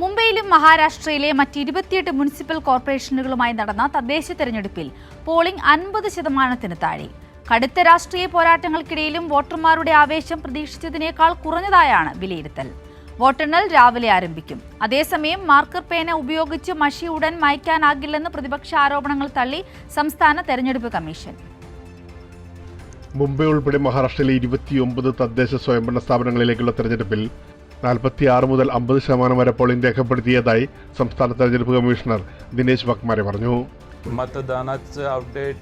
മുംബൈയിലും മഹാരാഷ്ട്രയിലെ മറ്റ് ഇരുപത്തിയെട്ട് മുനിസിപ്പൽ കോർപ്പറേഷനുകളുമായി നടന്ന തദ്ദേശ തെരഞ്ഞെടുപ്പിൽ പോളിംഗ് അൻപത് ശതമാനത്തിന് താഴെ. കടുത്ത രാഷ്ട്രീയ പോരാട്ടങ്ങൾക്കിടയിലും വോട്ടർമാരുടെ ആവേശം പ്രതീക്ഷിച്ചതിനേക്കാൾ കുറഞ്ഞതായാണ് വിലയിരുത്തൽ. വോട്ടെണ്ണൽ രാവിലെ ആരംഭിക്കും. അതേസമയം മാർക്കർ പേന ഉപയോഗിച്ച് മഷി ഉടൻ മായ്ക്കാനാകില്ലെന്ന് പ്രതിപക്ഷ ആരോപണങ്ങൾ തള്ളി സംസ്ഥാന തെരഞ്ഞെടുപ്പ് കമ്മീഷൻ. മുംബൈ ഉൾപ്പെടെ മഹാരാഷ്ട്രയിലെ ഇരുപത്തിയൊമ്പത് തദ്ദേശ സ്വയംഭരണ സ്ഥാപനങ്ങളിലേക്കുള്ള തെരഞ്ഞെടുപ്പിൽ നാൽപ്പത്തിയാറ് മുതൽ അമ്പത് ശതമാനം വരെ പോളിംഗ് രേഖപ്പെടുത്തിയതായി സംസ്ഥാന തെരഞ്ഞെടുപ്പ് കമ്മീഷണർ ദിനേശ് വക്മാരെ പറഞ്ഞു मतदानाचं अपडेट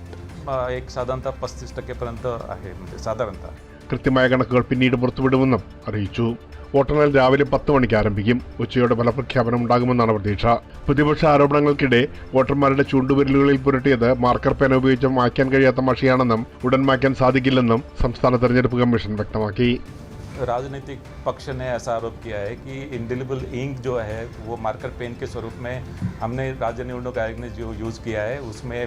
एक साधारणतः पस्तीस टक्केपर्यंत आहे म्हणजे साधारणतः കൃത്യമായ കണക്കുകൾ പിന്നീട് പുറത്തുവിടുമെന്നും അറിയിച്ചു വോട്ടെണ്ണൽ രാവിലെ പത്ത് മണിക്ക് ആരംഭിക്കും ഉച്ചയോടെ ഫലപ്രഖ്യാപനം ഉണ്ടാകുമെന്നാണ് പ്രതീക്ഷ പ്രതിപക്ഷ ആരോപണങ്ങൾക്കിടെ വോട്ടർമാരുടെ ചൂണ്ടുവിരലുകളിൽ പുരട്ടിയത് മാർക്കർ പേന ഉപയോഗിച്ച് മായ്ക്കാൻ കഴിയാത്ത മഷിയാണെന്നും ഉടൻ മായ്ക്കാൻ സാധിക്കില്ലെന്നും സംസ്ഥാന തെരഞ്ഞെടുപ്പ് കമ്മീഷൻ വ്യക്തമാക്കി राजनीतिक पक्ष ने ऐसा आरोप किया है कि इंडिलिबल इंक जो है, वो मार्कर पेन के स्वरूप में हमने राज्य निवडणूक आयोग ने जो यूज़ किया है, उसमें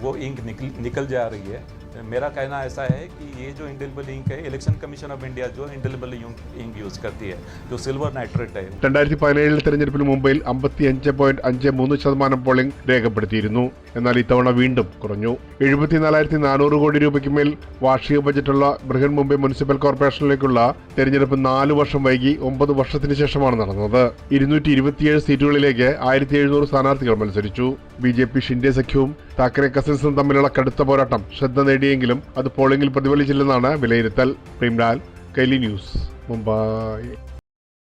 वो इंक निकल निकल जा रही है। मेरा कहना ऐसा है कि ये जो इंडिलिबल इंक है इलेक्शन कमीशन ऑफ इंडिया जो इंडिलिबल इंक यूज़ करती है जो सिल्वर नाइट्रेट है രണ്ടായിരത്തി പതിനേഴിൽ തെരഞ്ഞെടുപ്പിൽ മുംബൈയിൽ അമ്പത്തി അഞ്ച് പോയിന്റ് അഞ്ച് മൂന്ന് ശതമാനം പോളിംഗ് രേഖപ്പെടുത്തിയിരുന്നു എന്നാൽ ഇത്തവണ വീണ്ടും കുറഞ്ഞു എഴുപത്തിനാലായിരത്തി നാനൂറ് കോടി രൂപയ്ക്ക് മേൽ വാർഷിക ബജറ്റുള്ള ബൃഹൻ മുംബൈ മുനിസിപ്പൽ കോർപ്പറേഷനിലേക്കുള്ള തെരഞ്ഞെടുപ്പ് നാല് വർഷം വൈകി ഒമ്പത് വർഷത്തിന് ശേഷമാണ് നടന്നത് ഇരുന്നൂറ്റി ഇരുപത്തിയേഴ് സീറ്റുകളിലേക്ക് ആയിരത്തി എഴുന്നൂറ് സ്ഥാനാർത്ഥികൾ മത്സരിച്ചു ബി ജെ പി ഷിൻഡെ സഖ്യവും താക്കറെ കസിൻസും തമ്മിലുള്ള കടുത്ത പോരാട്ടം ശ്രദ്ധ നേടിയെങ്കിലും അത് പോളിംഗിൽ പ്രതിഫലിച്ചില്ലെന്നാണ് വിലയിരുത്തൽ. പ്രേംലാൽ കൈലി ന്യൂസ് മുംബൈ.